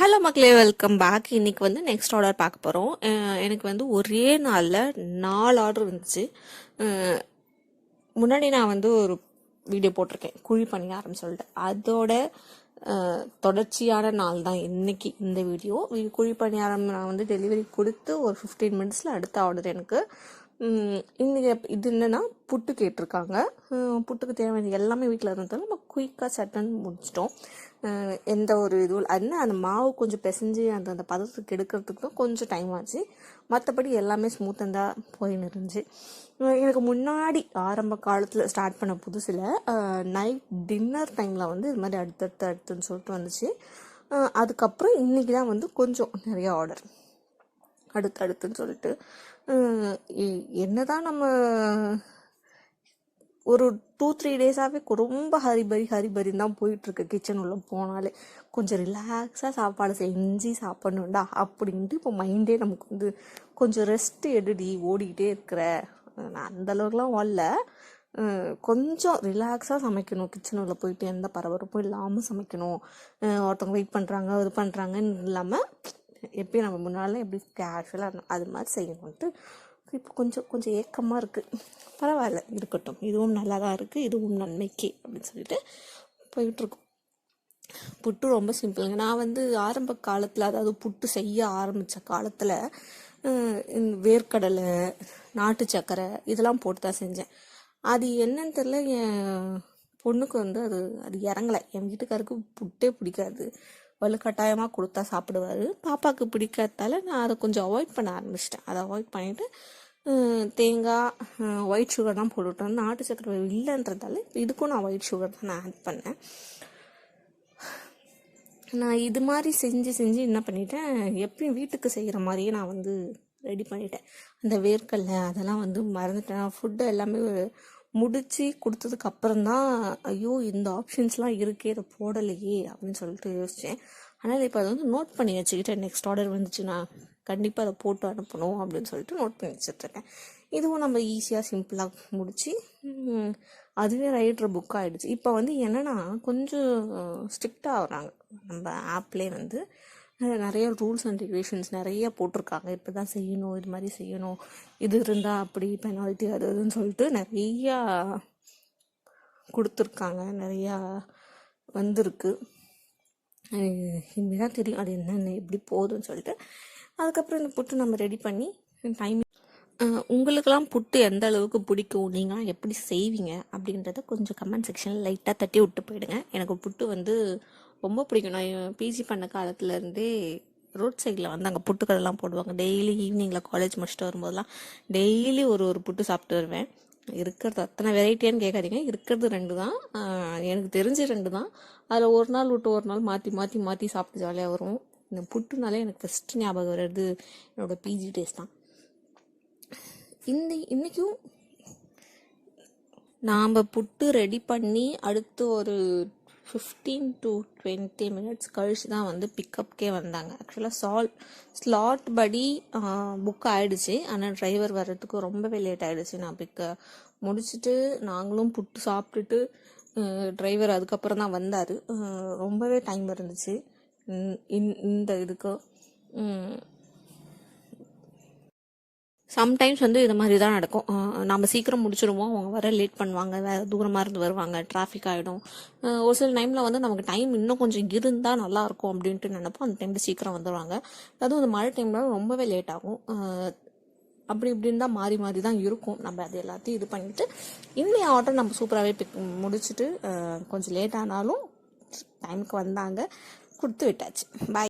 Hello மக்களே welcome back இன்றைக்கி வந்து நெக்ஸ்ட் ஆர்டர் பார்க்க போகிறோம் எனக்கு வந்து ஒரே நாளில் நாலு ஆர்டர் இருந்துச்சு முன்னாடி நான் வந்து ஒரு வீடியோ போட்டிருக்கேன். குழி பணியாரம் சொல்லிட்டு. அதோட தொடர்ச்சியான நாள் தான் இன்னைக்கு இந்த வீடியோ வி- குழி பணியாரம் நான் வந்து டெலிவரி கொடுத்து ஒரு ஃபிஃப்டீன் மினிட்ஸில் அடுத்த ஆர்டர் எனக்கு. இன்றைக்கி இன்னைக்கு இது என்னென்னா புட்டு கேட்டிருக்காங்க. புட்டுக்கு தேவையான எல்லாமே வீட்டில் இருந்தாலும் நம்ம குயிக்காக சட்டன்னு முடிச்சிட்டோம். எந்த ஒரு இதுவும் என்ன அந்த மாவு கொஞ்சம் பிசைஞ்சு அந்த அந்த பதத்துக்கு எடுக்கிறதுக்கு தான் கொஞ்சம் டைம் ஆச்சு. மற்றபடி எல்லாமே ஸ்மூத்தாக தான் போயின்னு இருந்துச்சு. எனக்கு முன்னாடி ஆரம்ப காலத்தில் ஸ்டார்ட் பண்ண புதுசில் நைட் டின்னர் டைமில் வந்து இது மாதிரி அடுத்தடுத்து அடுத்துன்னு சொல்லிட்டு வந்துச்சு. அதுக்கப்புறம் இன்றைக்கி தான் வந்து கொஞ்சம் நிறைய ஆர்டர் அடுத்து அடுத்துன்னு சொல்லிட்டு என்ன தான் நம்ம ஒரு டூ த்ரீ டேஸாகவே ரொம்ப ஹரிபரி ஹரிபரின்னு தான் போயிட்டுருக்கு கிச்சன் உள்ள போனாலே. கொஞ்சம் ரிலாக்ஸாக சாப்பாடு செஞ்சு சாப்பிடணும்டா அப்படின்ட்டு இப்போ மைண்டே நமக்கு வந்து கொஞ்சம் ரெஸ்ட் எடுடி ஓடிக்கிட்டே இருக்கிற. நான் அந்தளவுக்குலாம் வரல. கொஞ்சம் ரிலாக்ஸாக சமைக்கணும். கிச்சன் உள்ள போயிட்டு எந்த பரபரப்பும் இல்லாமல் சமைக்கணும். ஒருத்தவங்க வெயிட் பண்ணுறாங்க இது பண்ணுறாங்கன்னு இல்லாமல் எப்பயும் நம்ம முன்னால் எப்படி கேஷுவலாக இருந்தோம் அது மாதிரி செய்யணும்ட்டு இப்போ கொஞ்சம் கொஞ்சம் ஏக்கமாக இருக்குது பரவாயில்ல இருக்கட்டும். இதுவும் நல்லா தான் இருக்குது இதுவும் நன்மைக்கு அப்படின்னு சொல்லிட்டு போயிட்டுருக்கோம். புட்டு ரொம்ப சிம்பிளுங்க நான் வந்து ஆரம்ப காலத்தில் அதாவது புட்டு செய்ய ஆரம்பித்த காலத்தில் வேர்க்கடலை நாட்டு சக்கரை இதெல்லாம் போட்டு தான் செஞ்சேன். அது என்னன்னு தெரில என் பொண்ணுக்கு வந்து அது அது இறங்கலை. என் வீட்டுக்காருக்கு புட்டே பிடிக்காது. வலுக்கட்டாயமாக கொடுத்தா சாப்பிடுவாரு. பாப்பாவுக்கு பிடிக்காததால நான் அதை கொஞ்சம் அவாய்ட் பண்ண ஆரம்பிச்சிட்டேன். அதை அவாய்ட் பண்ணிவிட்டு தேங்காய் ஒயிட் சுகர் தான் போட்டுவிட்டேன் நாட்டு சக்கரை இல்லைன்றதால இப்போ இதுக்கும் நான் ஒயிட் சுகர் தான் நான் ஆட் பண்ணேன். நான் இது மாதிரி செஞ்சு செஞ்சு என்ன பண்ணிட்டேன்? எப்பயும் வீட்டுக்கு செய்கிற மாதிரியே நான் வந்து ரெடி பண்ணிட்டேன். அந்த வேர்க்கடலை அதெல்லாம் வந்து மறந்துட்டேன். ஃபுட்டு எல்லாமே முடித்து கொடுத்ததுக்கு அப்புறம் தான் ஐயோ இந்த ஆப்ஷன்ஸ்லாம் இருக்கே இதை போடலையே அப்படின்னு சொல்லிட்டு யோசித்தேன் ஆனால் இப்போ அதை வந்து நோட் பண்ணி வச்சுக்கிட்டேன். நெக்ஸ்ட் ஆர்டர் வந்துச்சுன்னா. கண்டிப்பாக அதை போட்டு அனுப்பணும் அப்படின்னு சொல்லிட்டு நோட் பண்ணி வச்சுட்ருக்கேன் இதுவும் நம்ம ஈஸியாக சிம்பிளாக முடித்து அதுவே ரைட்ரு புக் ஆகிடுச்சு இப்போ வந்து என்னென்னா கொஞ்சம் ஸ்ட்ரிக்டாக ஆகுறாங்க நம்ம ஆப்லேயே வந்து நிறைய ரூல்ஸ் அண்ட் ரெகுலேஷன்ஸ் நிறைய போட்டிருக்காங்க. இப்போ தான் செய்யணும் இது மாதிரி செய்யணும் இது இருந்தால் அப்படி பெனால்ட்டி அது இதுன்னு சொல்லிட்டு நிறையா கொடுத்துருக்காங்க. நிறையா வந்திருக்கு. இனிமேதான் தெரியும். அது என்னென்ன எப்படி போகுதுன்னு சொல்லிட்டு அதுக்கப்புறம் இந்த புட்டு நம்ம ரெடி பண்ணி டைம் உங்களுக்கெல்லாம் புட்டு எந்த அளவுக்கு பிடிக்கும்? நீங்களாம் எப்படி செய்வீங்க? அப்படின்றத கொஞ்சம் கமெண்ட் செக்ஷனில் லைட்டாக தட்டி விட்டு போயிடுங்க. எனக்கு புட்டு வந்து ரொம்ப பிடிக்கும். நான் பிஜி பண்ண காலத்துலேருந்தே ரோட் சைடில் வந்து அங்கே புட்டு கடைலாம் போடுவாங்க. டெய்லி ஈவினிங்கில் காலேஜ் முடிச்சுட்டு வரும்போதெல்லாம் டெய்லி ஒரு ஒரு புட்டு சாப்பிட்டு வருவேன். இருக்கிறது அத்தனை வெரைட்டியான்னு கேட்காதீங்க. இருக்கிறது ரெண்டு தான். எனக்கு தெரிஞ்சு ரெண்டு தான். அதில் ஒரு நாள் விட்டு ஒரு நாள் மாற்றி மாற்றி மாற்றி சாப்பிட்டு ஜாலியாக வரும் இந்த புட்டுனாலே எனக்கு ஃபஸ்ட்டு ஞாபகம் வர்றது என்னோட பிஜி டேஸ் தான். இந்த இன்றைக்கும் நாம் புட்டு ரெடி பண்ணி அடுத்து ஒரு ஃபிஃப்டீன் டு டுவெண்ட்டி மினிட்ஸ் கழிச்சு தான் வந்து பிக்கப்கே வந்தாங்க. ஆக்சுவலாக சால் ஸ்லாட் படி புக் ஆகிடுச்சு ஆனால் டிரைவர் வர்றதுக்கு ரொம்பவே லேட் ஆகிடுச்சு நான் பிக்க முடிச்சுட்டு நாங்களும் புட்டு சாப்பிட்டுட்டு டிரைவர் அதுக்கப்புறம் தான் வந்தார். ரொம்பவே டைம் இருந்துச்சு. இந்த- இந்த- இந்த இதுக்கு சம்டைம்ஸ் வந்து இது மாதிரி தான் நடக்கும். நம்ம சீக்கிரம் முடிச்சிருவோம். அவங்க வர லேட் பண்ணுவாங்க. வேறு தூரமாக இருந்து வருவாங்க. டிராஃபிக் ஆகிடும் ஒரு சில டைமில் வந்து நமக்கு டைம் இன்னும் கொஞ்சம் இருந்தால் நல்லாயிருக்கும் அப்படின்ட்டு நினைப்போம். அந்த டைமில் சீக்கிரம் வந்துடுவாங்க அதுவும் அந்த மழை டைமில் ரொம்பவே லேட் ஆகும். அப்படி இப்படின்னு தான் மாறி மாறி தான் இருக்கும். நம்ம அது எல்லாத்தையும் இது பண்ணிட்டு இன்னைய ஆர்டர் நம்ம சூப்பராகவே பிக் முடிச்சுட்டு கொஞ்சம் லேட் ஆனாலும் டைமுக்கு வந்தாங்க. கொடுத்து விட்டாச்சு. பாய்